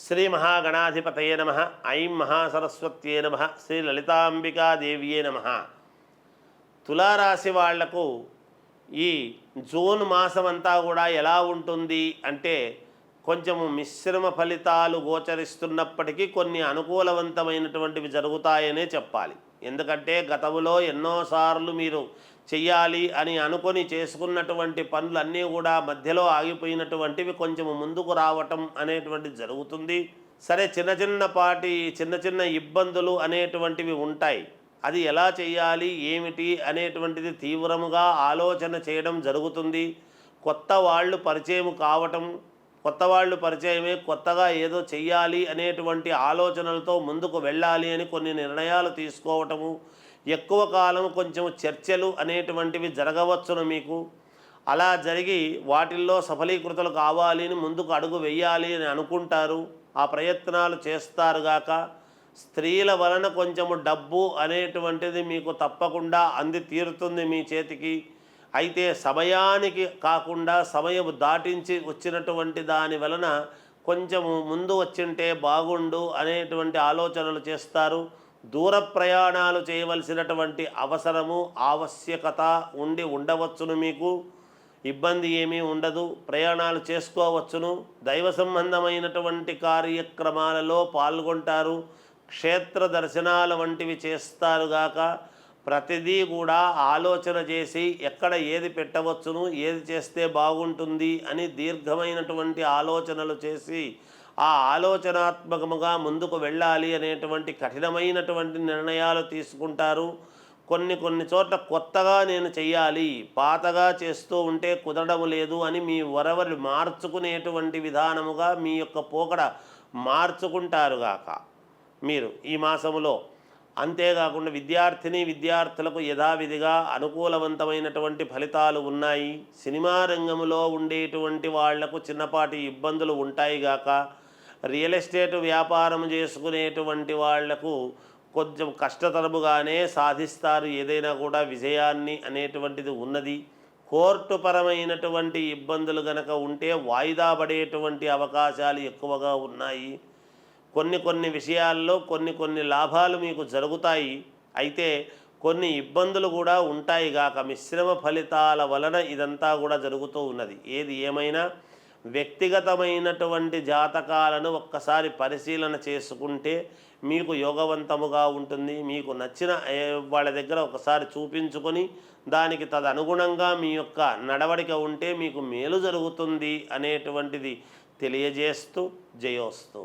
శ్రీ మహాగణాధిపతయే నమ ఐం మహాసరస్వత్యే నమ శ్రీ లలితాంబికాదేవియే నమ. తులారాశి వాళ్ళకు ఈ జూన్ మాసం అంతా కూడా ఎలా ఉంటుంది అంటే కొంచెము మిశ్రమ ఫలితాలు గోచరిస్తున్నప్పటికీ కొన్ని అనుకూలవంతమైనటువంటివి జరుగుతాయనే చెప్పాలి. ఎందుకంటే గతంలో ఎన్నోసార్లు మీరు చెయ్యాలి అని అనుకొని చేసుకున్నటువంటి పనులన్నీ కూడా మధ్యలో ఆగిపోయినటువంటివి కొంచెము ముందుకు రావటం అనేటువంటిది జరుగుతుంది. సరే చిన్న చిన్నపాటి చిన్న చిన్న ఇబ్బందులు అనేటువంటివి ఉంటాయి. అది ఎలా చేయాలి ఏమిటి అనేటువంటిది తీవ్రముగా ఆలోచన చేయడం జరుగుతుంది. కొత్త వాళ్ళు పరిచయం కావటం కొత్త వాళ్ళు పరిచయమే కొత్తగా ఏదో చెయ్యాలి అనేటువంటి ఆలోచనలతో ముందుకు వెళ్ళాలి అని కొన్ని నిర్ణయాలు తీసుకోవటము ఎక్కువ కాలం కొంచెం చర్చలు అనేటువంటివి జరగవచ్చును మీకు. అలా జరిగి వాటిల్లో సఫలీకృతలు కావాలి అని ముందుకు అడుగు వెయ్యాలి అని అనుకుంటారు. ఆ ప్రయత్నాలు చేస్తారుగాక స్త్రీల వలన కొంచెము డబ్బు అనేటువంటిది మీకు తప్పకుండా అంది తీరుతుంది మీ చేతికి. అయితే సమయానికి కాకుండా సమయం దాటించి వచ్చినటువంటి దాని వలన కొంచెము ముందు వచ్చింటే బాగుండు అనేటువంటి ఆలోచనలు చేస్తారు. దూర ప్రయాణాలు చేయవలసినటువంటి అవసరము ఆవశ్యకత ఉండి ఉండవచ్చును మీకు. ఇబ్బంది ఏమీ ఉండదు. ప్రయాణాలు చేసుకోవచ్చును. దైవ సంబంధమైనటువంటి కార్యక్రమాలలో పాల్గొంటారు. క్షేత్ర దర్శనాల వంటివి చేస్తారుగాక ప్రతిదీ కూడా ఆలోచన చేసి ఎక్కడ ఏది పెట్టవచ్చును ఏది చేస్తే బాగుంటుంది అని దీర్ఘమైనటువంటి ఆలోచనలు చేసి ఆ ఆలోచనాత్మకముగా ముందుకు వెళ్ళాలి అనేటువంటి కఠినమైనటువంటి నిర్ణయాలు తీసుకుంటారు. కొన్ని కొన్ని చోట్ల కొత్తగా నేను చెయ్యాలి పాతగా చేస్తూ ఉంటే కుదరడం లేదు అని మీ వరవరి మార్చుకునేటువంటి విధానముగా మీ యొక్క పోకడ మార్చుకుంటారుగాక మీరు ఈ మాసములో అంతేకాకుండా విద్యార్థిని విద్యార్థులకు యథావిధిగా అనుకూలవంతమైనటువంటి ఫలితాలు ఉన్నాయి. సినిమా రంగంలో ఉండేటువంటి వాళ్ళకు చిన్నపాటి ఇబ్బందులు ఉంటాయి గాక రియల్ ఎస్టేట్ వ్యాపారం చేసుకునేటువంటి వాళ్ళకు కొంచెం కష్టతరముగానే సాధిస్తారు. ఏదైనా కూడా విజయాన్ని అనేటువంటిది ఉన్నది. కోర్టు పరమైనటువంటి ఇబ్బందులు గనక ఉంటే వాయిదా పడేటువంటి అవకాశాలు ఎక్కువగా ఉన్నాయి. కొన్ని కొన్ని విషయాల్లో కొన్ని కొన్ని లాభాలు మీకు జరుగుతాయి. అయితే కొన్ని ఇబ్బందులు కూడా ఉంటాయి గాక మిశ్రమ ఫలితాల వలన ఇదంతా కూడా జరుగుతూ ఉన్నది. ఏది ఏమైనా వ్యక్తిగతమైనటువంటి జాతకాలను ఒక్కసారి పరిశీలన చేసుకుంటే మీకు యోగవంతముగా ఉంటుంది. మీకు నచ్చిన వాళ్ళ దగ్గర ఒకసారి చూపించుకొని దానికి తదనుగుణంగా మీ యొక్క నడవడిక ఉంటే మీకు మేలు జరుగుతుంది అనేటువంటిది తెలియజేస్తూ జయోస్తూ.